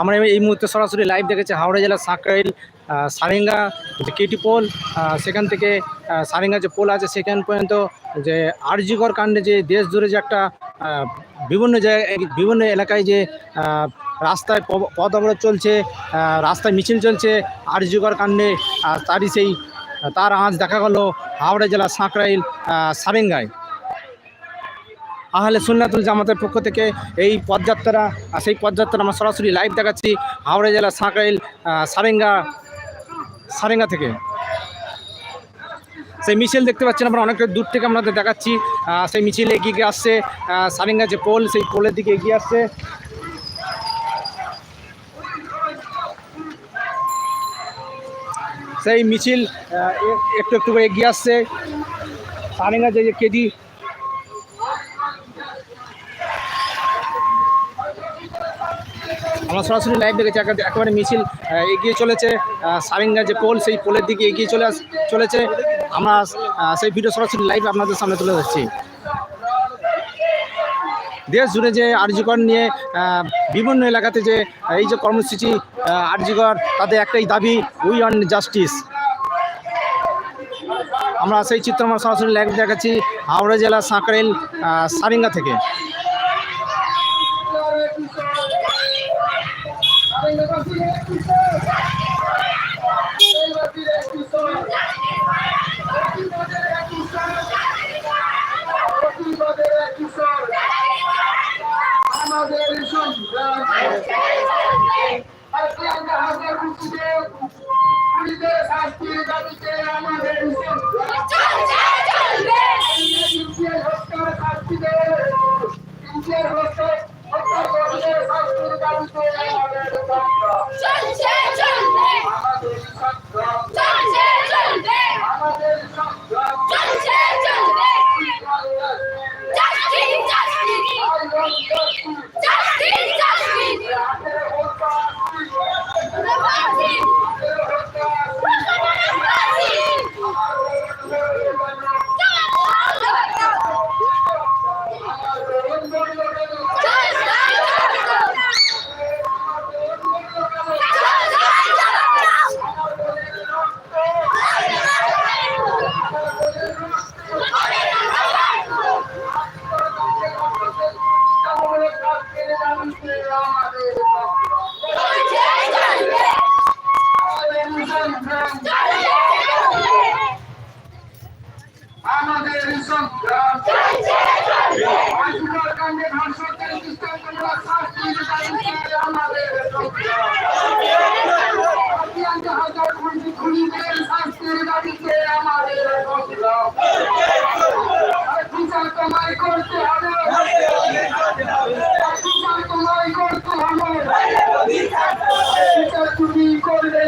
আমরা এই মুহূর্তে সরাসরি লাইভ দেখেছি হাওড়া জেলার সাঁকরাইল সারেঙ্গা, যে কেটি পোল সেখান থেকে সারেঙ্গা যে পোল আছে সেখান পর্যন্ত যে আরজিকর কাণ্ডে যে দেশ জুড়ে যে একটা বিভিন্ন জায়গায়, বিভিন্ন এলাকায় যে রাস্তায় পথ অবরোধ চলছে রাস্তায় মিছিল চলছে, আরজিকর কাণ্ডে তারই সেই তার আজ দেখা গেল হাওড়া জেলার সাঁকরাইল সারেঙ্গায়। আহলে সুন্নাতুল জামাতের পক্ষ থেকে এই পদযাত্রা আর সেই পদযাত্রা আমরা সরাসরি লাইভ দেখাচ্ছি হাওড়া জেলা সাঁকরাইল আহ, সারেঙ্গা সারেঙ্গা থেকে। সেই মিছিল দেখতে পাচ্ছেন আমরা অনেকটা দূর থেকে আপনাদের দেখাচ্ছি সেই মিছিল এগিয়ে গিয়ে আসছে সারেঙ্গা যে পোল সেই পোলের দিকে এগিয়ে আসছে। সেই মিছিল একটু একটু করে এগিয়ে আসছে। সারেঙ্গা যে কেজি আমরা সরাসরি লাইভ দেখেছি একে- একেবারে মিছিল এগিয়ে চলেছে সারেঙ্গা যে পোল সেই পোলের দিকে এগিয়ে চলে চলেছে। আমরা সেই ভিডিও সরাসরি লাইভ আপনাদের সামনে তুলে ধরছি। দেশ জুড়ে যে আরজিকর নিয়ে বিভিন্ন এলাকাতে যে এই যে কর্মসূচি আরজিকর তাদের একটাই দাবি উই অন জাস্টিস আমরা সেই চিত্র আমরা সরাসরি লাইভ দেখাচ্ছি হাওড়া জেলার সাঁকরাইল আহ, সারেঙ্গা থেকে। পুলিশের শাস্তির দাবিতে আমাদের সংগ্রাম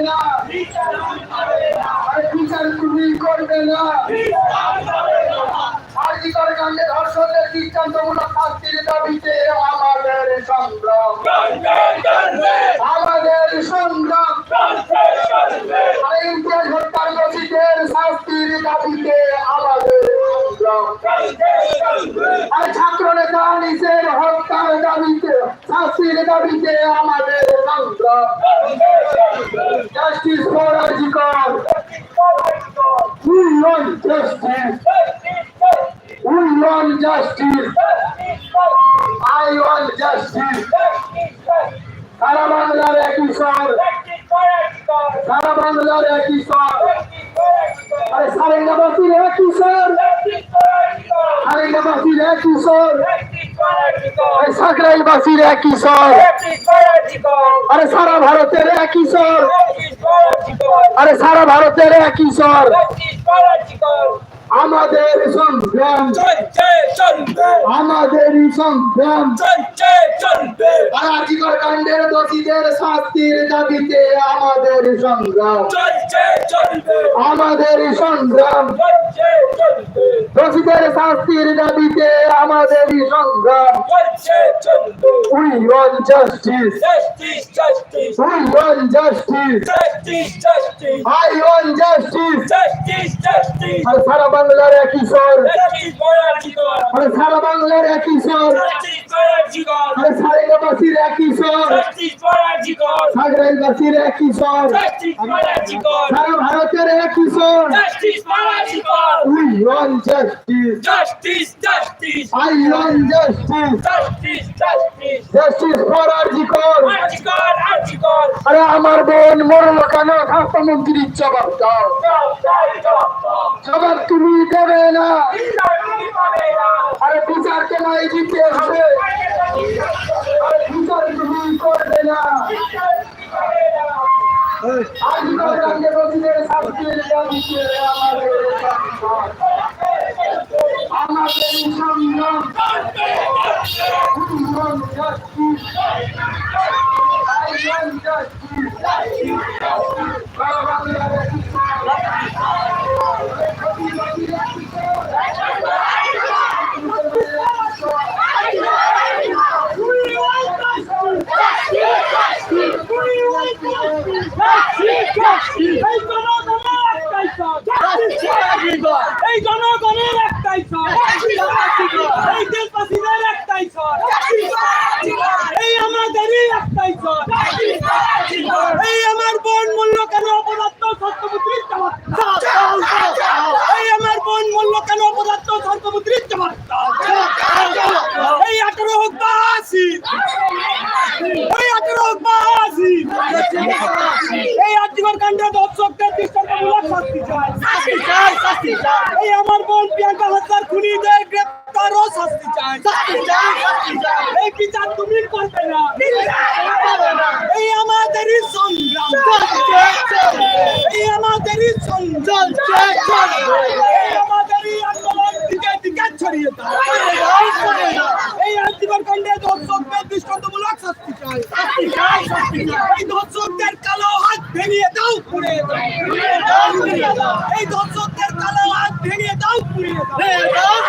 না বিচার তুমি করবে না। আর্জিকর কাণ্ডে ধর্ষণের দৃষ্টান্তমূলক শাস্তির দাবিতে আমাদের সংগ্রাম আমাদের সংগ্রাম আর ইন্ডিয়ান হত্যার দোষীদের শাস্তির দাবিতে আমাদের সংগ্রাম আর ছাত্র নেতা নিজের হত্যার দাবিতে শাস্তির দাবিতে আমাদের সংগ্রাম justice for RG Kar We want justice. We want justice. I want justice. সারা বাংলার একই স্বর সারা বাংলার একই স্বর আরে সারেঙ্গাবাসীর একই স্বর সারেঙ্গাবাসীর একই স্বর সাকরাইলবাসীর একই স্বর। আরে সারা ভারতের একই স্বর। আরে সারা ভারতের একই স্বর। আমাদের সংগ্রাম। আমাদেরই সংগ্রাম। আর্জিকর কাণ্ডের দোষীদের শাস্তির দাবিতে আমাদের সংগ্রাম। আমাদের সংগ্রাম। দোষীদের শাস্তির দাবিতে আমাদের সংগ্রাম। We want justice we want justice I want justice সারা বাংলার একই স্বর। আর সারা বাংলার একই স্বর। আরে একই স্বর। সাগরাইলবাসীর একই স্বর। সারা ভারতের একই স্বর। We want justice. Justice justice. I want justice. Justice justice. Justice for RG Kar RG Kar RG Kar আরে আমার বোন মরলো কেন? স্বাস্থ্যমন্ত্রীর জবাব দাও। জবাব তুমি পাবে না আরে বিচার তোমায় দিতে হবে বিচার তুমি করবে না আজকাল রাজ্যে বসিদের শাস্তির আমাদের সংগ্রাম। সংগ্রাম এই জনগণের একটাই এই দেশবাসীদের একটাই এই আমাদেরই একটাই সর এই আমার বোন মূল্য কেন অপদার্থ সত্যপুত্রীর জবাব এই আমার বোন মূল্য কেন অপদার্থ সত্যপুত্রীর জবাব এই আঠারো হোক বা আশি এই আঠারো হোক বা আশি এই আজীবন কাণ্ডে দর্শকদের দৃষ্টান্তমূলক শাস্তি চাই। এই আমার বোন প্রিয়াঙ্কা হাসার খুনিদের গ্রেপ্তার ও শাস্তি চাই এই বিচার তুমি করবে না। এই আমাদেরই সংগ্রাম। এই আমাদেরই সংগ্রাম। এই আমাদেরই আন্দোলন দিকে দিকে ছড়িয়ে দাও। এই আজীবন কাণ্ডে দর্শকদের দৃষ্টান্তমূলক শাস্তি চাই। এই দর্শকদের কালো হাত ভেঙে এই দর্শকদের কালো হাত ভেঙে দাও। পুড়িয়ে দাও।